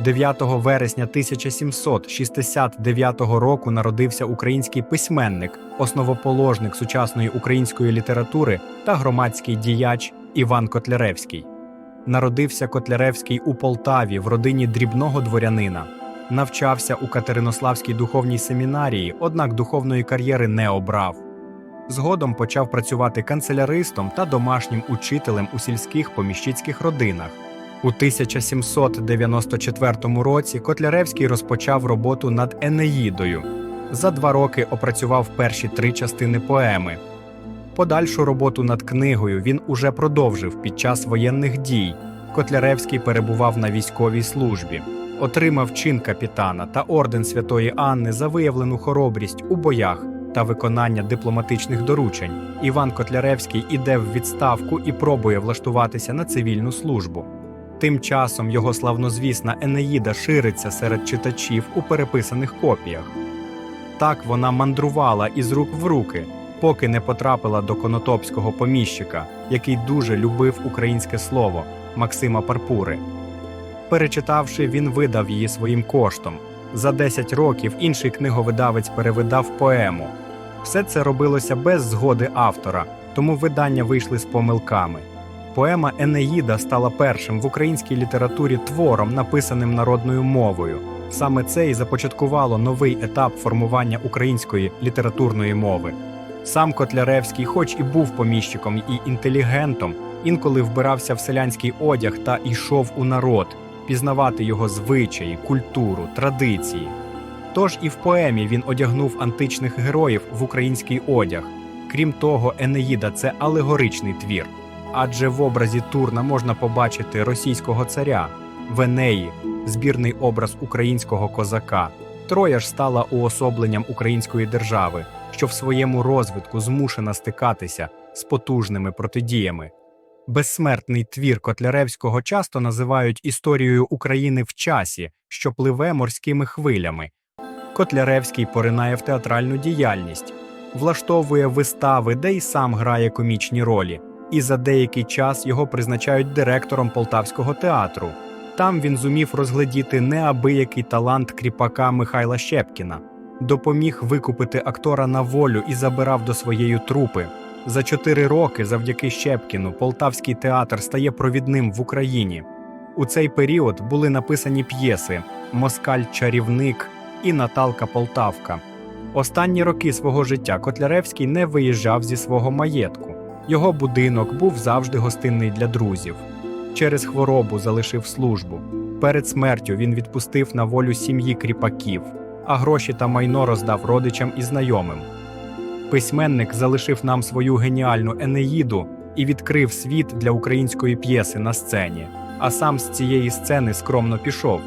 9 вересня 1769 року народився український письменник, основоположник сучасної української літератури та громадський діяч Іван Котляревський. Народився Котляревський у Полтаві в родині дрібного дворянина. Навчався у Катеринославській духовній семінарії, однак духовної кар'єри не обрав. Згодом почав працювати канцеляристом та домашнім учителем у сільських поміщицьких родинах. У 1794 році Котляревський розпочав роботу над Енеїдою. За два роки опрацював перші три частини поеми. Подальшу роботу над книгою він уже продовжив під час воєнних дій. Котляревський перебував на військовій службі, отримав чин капітана та орден Святої Анни за виявлену хоробрість у боях та виконання дипломатичних доручень. Іван Котляревський іде в відставку і пробує влаштуватися на цивільну службу. Тим часом його славнозвісна Енеїда шириться серед читачів у переписаних копіях. Так вона мандрувала із рук в руки, поки не потрапила до конотопського поміщика, який дуже любив українське слово Максима Парпури. Перечитавши, він видав її своїм коштом. За 10 років інший книговидавець перевидав поему. Все це робилося без згоди автора, тому видання вийшли з помилками. Поема Енеїда стала першим в українській літературі твором, написаним народною мовою. Саме це і започаткувало новий етап формування української літературної мови. Сам Котляревський, хоч і був поміщиком і інтелігентом, інколи вбирався в селянський одяг та йшов у народ, пізнавати його звичаї, культуру, традиції. Тож і в поемі він одягнув античних героїв в український одяг. Крім того, Енеїда це алегоричний твір. Адже в образі Турна можна побачити російського царя, в Енеї, збірний образ українського козака. Троя ж стала уособленням української держави, що в своєму розвитку змушена стикатися з потужними протидіями. Безсмертний твір Котляревського часто називають історією України в часі, що пливе морськими хвилями. Котляревський поринає в театральну діяльність, влаштовує вистави, де й сам грає комічні ролі, і за деякий час його призначають директором Полтавського театру. Там він зумів розглядіти неабиякий талант кріпака Михайла Щепкіна, допоміг викупити актора на волю і забирав до своєї трупи. За чотири роки, завдяки Щепкіну, Полтавський театр стає провідним в Україні. У цей період були написані п'єси Москаль чарівник і Наталка Полтавка. Останні роки свого життя Котляревський не виїжджав зі свого маєтку. Його будинок був завжди гостинний для друзів. Через хворобу залишив службу. Перед смертю він відпустив на волю сім'ї кріпаків, а гроші та майно роздав родичам і знайомим. Письменник залишив нам свою геніальну Енеїду і відкрив світ для української п'єси на сцені. А сам з цієї сцени скромно пішов.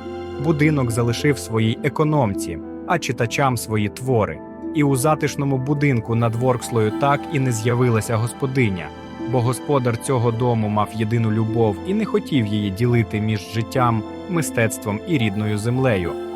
Будинок залишив своїй економці, а читачам свої твори. І у затишному будинку над Воркслою так і не з'явилася господиня, бо господар цього дому мав єдину любов і не хотів її ділити між життям, мистецтвом і рідною землею.